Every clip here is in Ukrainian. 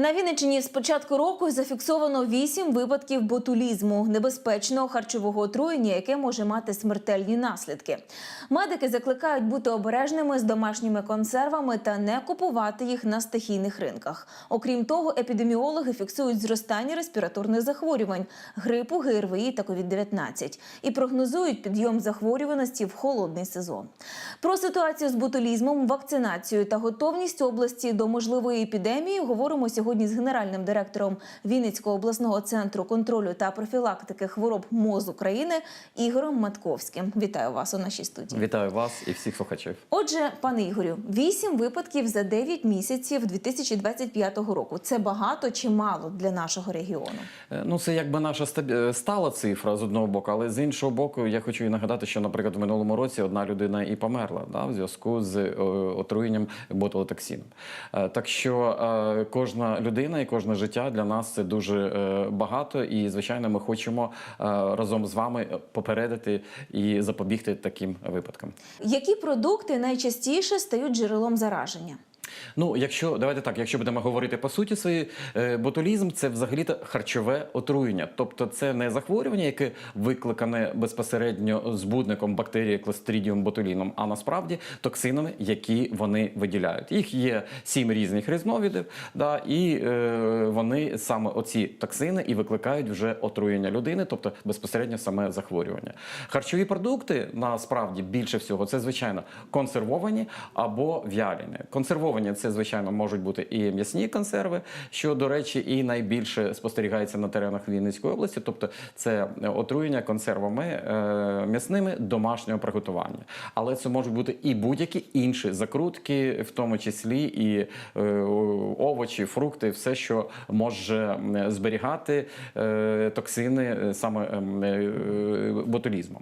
На Вінниччині з початку року зафіксовано вісім випадків ботулізму, небезпечного харчового отруєння, яке може мати смертельні наслідки. Медики закликають бути обережними з домашніми консервами та не купувати їх на стихійних ринках. Окрім того, епідеміологи фіксують зростання респіраторних захворювань, грипу, ГРВІ та COVID-19 і прогнозують підйом захворюваності в холодний сезон. Про ситуацію з ботулізмом, вакцинацію та готовність області до можливої епідемії говоримо сьогодні з генеральним директором Вінницького обласного центру контролю та профілактики хвороб МОЗ України Ігорем Матковським. Вітаю вас у нашій студії. Вітаю вас і всіх слухачів. Отже, пане Ігорю, вісім випадків за 9 місяців 2025 року. Це багато чи мало для нашого регіону? Е, Ну, це якби наша е, стала цифра з одного боку, але з іншого боку, я хочу і нагадати, що, наприклад, в минулому році одна людина і померла да, в зв'язку з е, отруєнням ботулотоксином. Е, Так що е, людина і кожне життя для нас це дуже е, багато, і звичайно, ми хочемо е, разом з вами попередити і запобігти таким випадкам. Які продукти найчастіше стають джерелом зараження? Ну, якщо давайте так, якщо будемо говорити по суті своєї, е, ботулізм це взагалі-то харчове отруєння, тобто це не захворювання, яке викликане безпосередньо збудником бактерії Clostridium botulinum, а насправді токсинами, які вони виділяють. Їх є сім різних різновидів, да, і е, вони саме оці токсини і викликають вже отруєння людини, тобто безпосередньо саме захворювання. Харчові продукти насправді більше всього це звичайно консервовані або вялені. Консервовані це звичайно можуть бути і м'ясні консерви, що до речі, і найбільше спостерігається на теренах Вінницької області, тобто це отруєння консервами е, м'ясними домашнього приготування. Але це можуть бути і будь-які інші закрутки, в тому числі і е, овочі, фрукти, все, що може зберігати е, токсини саме ем, ботулізму.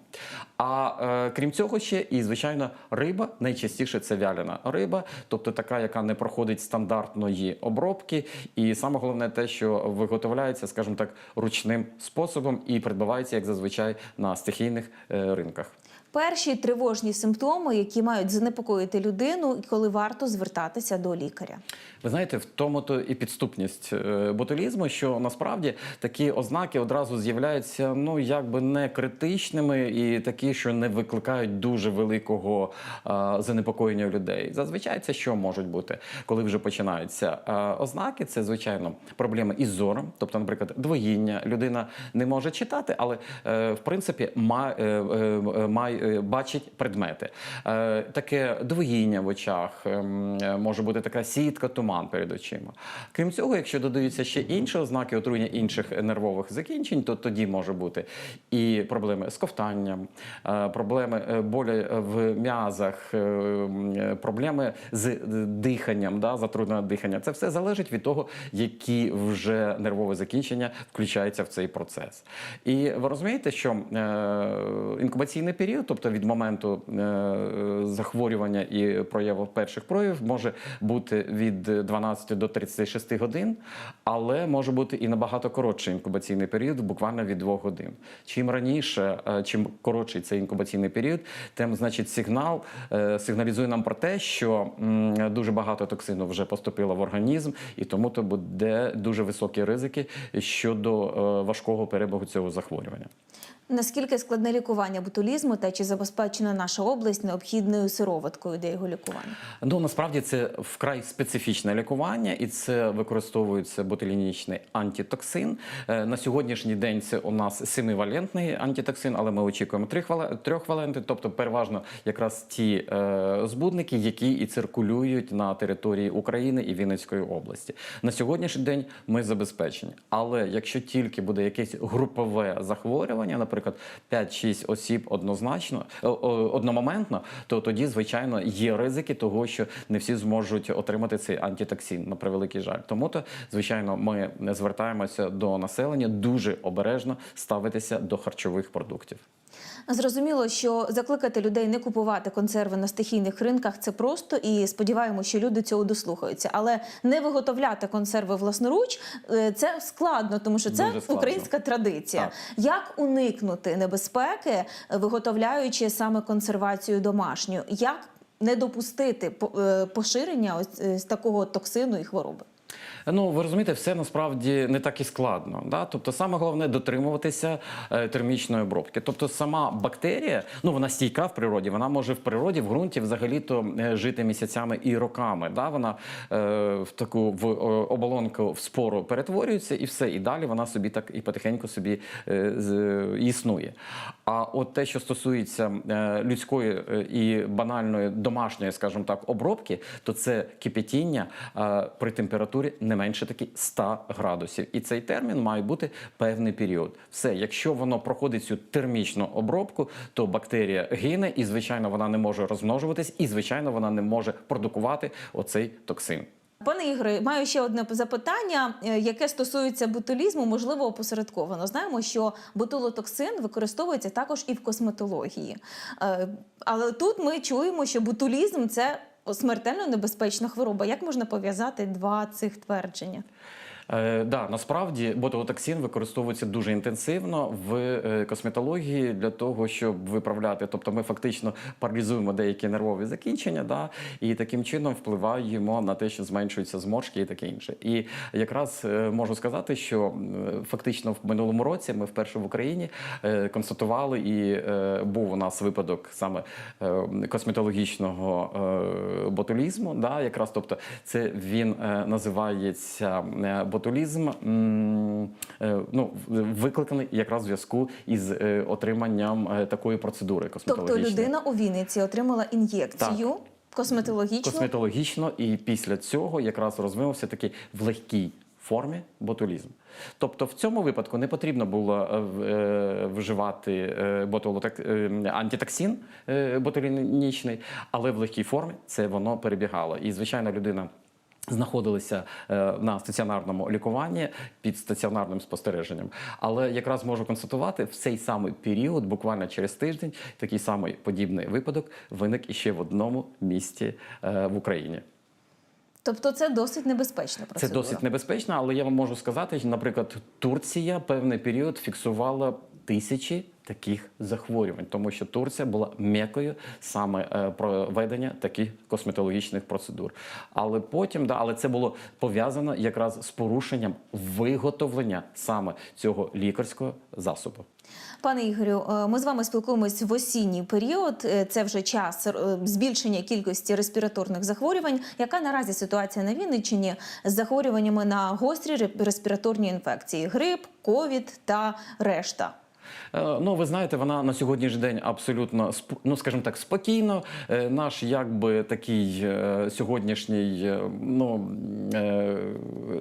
А крім цього, ще і звичайно риба найчастіше це вялена риба, тобто така, яка не проходить стандартної обробки. І саме головне те, що виготовляється, скажімо так, ручним способом і придбавається як зазвичай, на стихійних е, ринках. Перші тривожні симптоми, які мають занепокоїти людину, і коли варто звертатися до лікаря. Ви знаєте, в тому то і підступність е, ботулізму, що насправді такі ознаки одразу з'являються, ну якби не критичними і такі, що не викликають дуже великого е, занепокоєння людей. Зазвичай це що можуть бути, коли вже починаються е, ознаки. Це звичайно проблеми із зором, тобто, наприклад, двоїння. Людина не може читати, але е, в принципі має, е, має е, бачить предмети. Е, таке двоїння в очах, ем, е, може бути така сітка, туман перед очима. Крім цього, якщо додаються ще інші ознаки отруєння інших нервових закінчень, то тоді може бути і проблеми з ковтанням, е, проблеми е, болі в м'язах, е, е, проблеми з диханням, да, затруднене дихання. Це все залежить від того, які вже нервові закінчення включаються в цей процес. І ви розумієте, що е, інкубаційний період, тобто від моменту е, захворювання і прояву перших проявів, може бути від 12 до 36 годин, але може бути і набагато коротший інкубаційний період, буквально від 2 годин. Чим раніше, е, чим коротший цей інкубаційний період, тим значить сигнал е, сигналізує нам про те, що дуже багато токсину вже поступило в організм, і тому то буде дуже високі ризики щодо важкого перебігу цього захворювання. Наскільки складне лікування ботулізму та чи забезпечена наша область необхідною сироваткою для його лікування? Ну насправді це вкрай специфічне лікування, і це використовується ботулінічний антитоксин. Е, На сьогоднішній день це у нас семивалентний антитоксин, але ми очікуємо трьохвалентний, тобто переважно якраз ті е, збудники, які і циркулюють на території України і Вінницької області. На сьогоднішній день ми забезпечені. Але якщо тільки буде якесь групове захворювання, наприклад, 5-6 осіб однозначно одномоментно, то тоді, звичайно, є ризики того, що не всі зможуть отримати цей антитоксин на превеликий жаль. Тому то, звичайно, ми звертаємося до населення дуже обережно ставитися до харчових продуктів. Зрозуміло, що закликати людей не купувати консерви на стихійних ринках це просто і сподіваємося, що люди цього дослухаються. Але не виготовляти консерви власноруч е, це складно, тому що це українська традиція. Так. Як уникнути небезпеки, виготовляючи саме консервацію домашню? Як не допустити е, поширення ось е, такого токсину і хвороби? Ну, ви розумієте, все насправді не так і складно. Да? Тобто, саме головне дотримуватися е, термічної обробки. Тобто, сама бактерія, ну вона стійка в природі, вона може в природі, в ґрунті взагалі-то е, жити місяцями і роками. Да? Вона е, в таку в е, оболонку в спору перетворюється і все. І далі вона собі так і потихеньку собі е, з- існує. А от те, що стосується е, людської е, і банальної домашньої, скажімо так, обробки, то це кипятіння е, при температурі не менше таки 100 градусів. І цей термін має бути певний період. Все, якщо воно проходить цю термічну обробку, то бактерія гине, і звичайно вона не може розмножуватись, і звичайно вона не може продукувати оцей токсин. Пане Ігоре, маю ще одне запитання, е, яке стосується ботулізму, можливо, опосередковано. Знаємо, що ботулотоксин використовується також і в косметології. Е, Але тут ми чуємо, що ботулізм це смертельно небезпечна хвороба. Як можна пов'язати два цих твердження? Е, да, насправді ботулотоксин використовується дуже інтенсивно в е, косметології для того, щоб виправляти. Тобто, ми фактично паралізуємо деякі нервові закінчення, да, і таким чином впливаємо на те, що зменшуються зморшки і таке інше. І якраз е, можу сказати, що фактично в минулому році ми вперше в Україні е, констатували, і був у нас випадок саме косметологічного ботулізму. Да, якраз тобто, це він називається е, ботулізм, е, ну, викликаний якраз в зв'язку із е, отриманням е, такої процедури Тобто людина у Вінниці отримала ін'єкцію косметологічну. Косметологічно, і після цього якраз розвинувся такий в легкій формі ботулізм. Тобто в цьому випадку не потрібно було вживати антитоксин ботулінічний, але в легкій формі це воно перебігало. І звичайно, людина. Знаходилися е, на стаціонарному лікуванні під стаціонарним спостереженням, але якраз можу констатувати в цей самий період, буквально через тиждень, такий самий подібний випадок виник іще в одному місті е, в Україні. Тобто це досить небезпечна Це досить небезпечно, але я вам можу сказати, наприклад, Турція певний період фіксувала тисячі таких захворювань, тому що Турція була м'якою саме е, проведення таких косметологічних процедур. Але потім, да, але це було пов'язано якраз з порушенням виготовлення саме цього лікарського засобу. Пане Ігорю, е, ми з вами спілкуємось в осінній період. Е, Це вже час збільшення кількості респіраторних захворювань. Яка наразі ситуація на Вінниччині з захворюваннями на гострі респіраторні інфекції: грип, ковід та решта? Е, Ну, ви знаєте, вона на сьогоднішній день абсолютно ну, скажімо так, спокійно. Е, Наш якби такий е, сьогоднішній, ну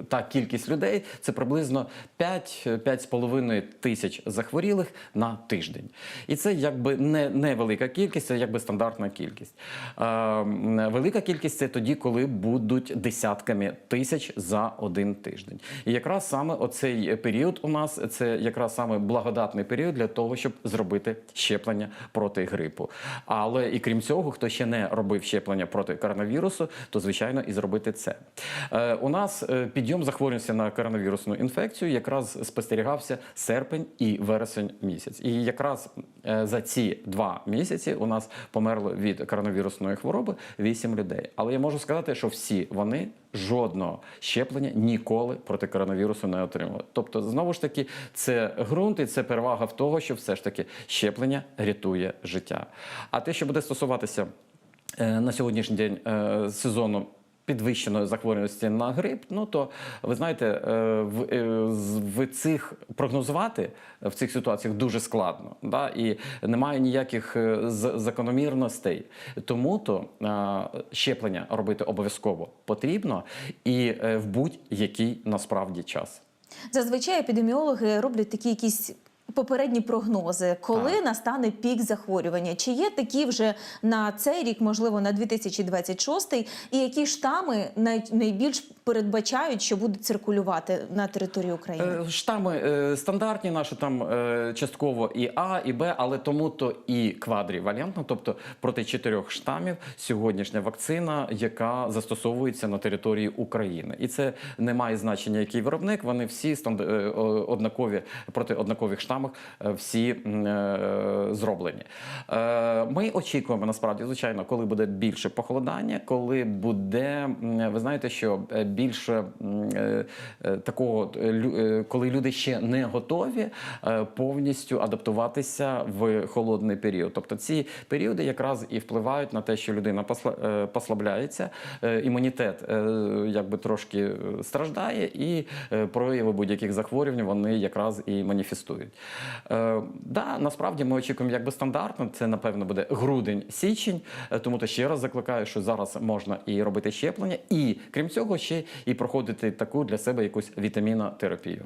та кількість людей це приблизно 5-5,5 тисяч захворілих на тиждень. І це якби не невелика кількість, це якби стандартна кількість. Велика кількість це тоді, коли будуть десятками тисяч за один тиждень. І якраз саме оцей період у нас це якраз саме благодатний період для того, щоб зробити щеплення проти грипу. Але і крім цього, хто ще не робив щеплення проти коронавірусу, то звичайно і зробити це. Е, у нас е, підйом захворюваності на коронавірусну інфекцію якраз спостерігався серпень і вересень місяць. І якраз е, за ці два місяці у нас померло від коронавірусної хвороби 8 людей. Але я можу сказати, що всі вони жодного щеплення ніколи проти коронавірусу не отримали. Тобто, знову ж таки, це ґрунт і це перевага в того, що все ж таки щеплення рятує життя. А те, що буде стосуватися е, на сьогоднішній день е, сезону. Підвищеної захворюваності на грип, ну то ви знаєте, е, в, е, в цих прогнозувати в цих ситуаціях дуже складно, да? і немає ніяких е, закономірностей. Тому то щеплення робити обов'язково потрібно і в будь-який насправді час. Зазвичай епідеміологи роблять такі якісь. Попередні прогнози, коли Так. настане пік захворювання, чи є такі вже на цей рік, можливо, на 2026, і які штами найбільш передбачають, що будуть циркулювати на території України? Е, Штами е, стандартні наші там е, частково і А, і Б, але тому то і квадрівалентно, тобто проти чотирьох штамів сьогоднішня вакцина, яка застосовується на території України. І це не має значення, який виробник. Вони всі станд- однакові проти однакових штамів е, всі зроблені. Ми очікуємо насправді, звичайно, коли буде більше похолодання, коли буде, ви знаєте, що більше е, е, такого, е, коли люди ще не готові повністю адаптуватися в холодний період. Тобто ці періоди якраз і впливають на те, що людина посла- послабляється, імунітет якби трошки страждає, і прояви будь-яких захворювань вони якраз і маніфестують. Да, насправді ми очікуємо якби стандартно. Це напевно буде грудень, січень. Е, Тому то ще раз закликаю, що зараз можна і робити щеплення, і крім цього, ще і проходити таку для себе якусь вітамінотерапію.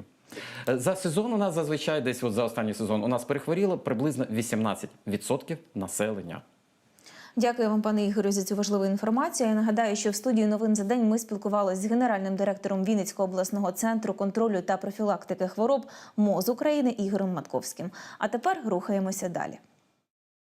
Е, За сезон у нас зазвичай десь от за останній сезон у нас перехворіло приблизно 18% населення. Дякую вам, пане Ігорю, за цю важливу інформацію. Я нагадаю, що в студії новин за день ми спілкувалися з генеральним директором Вінницького обласного центру контролю та профілактики хвороб МОЗ України Ігорем Матковським. А тепер рухаємося далі.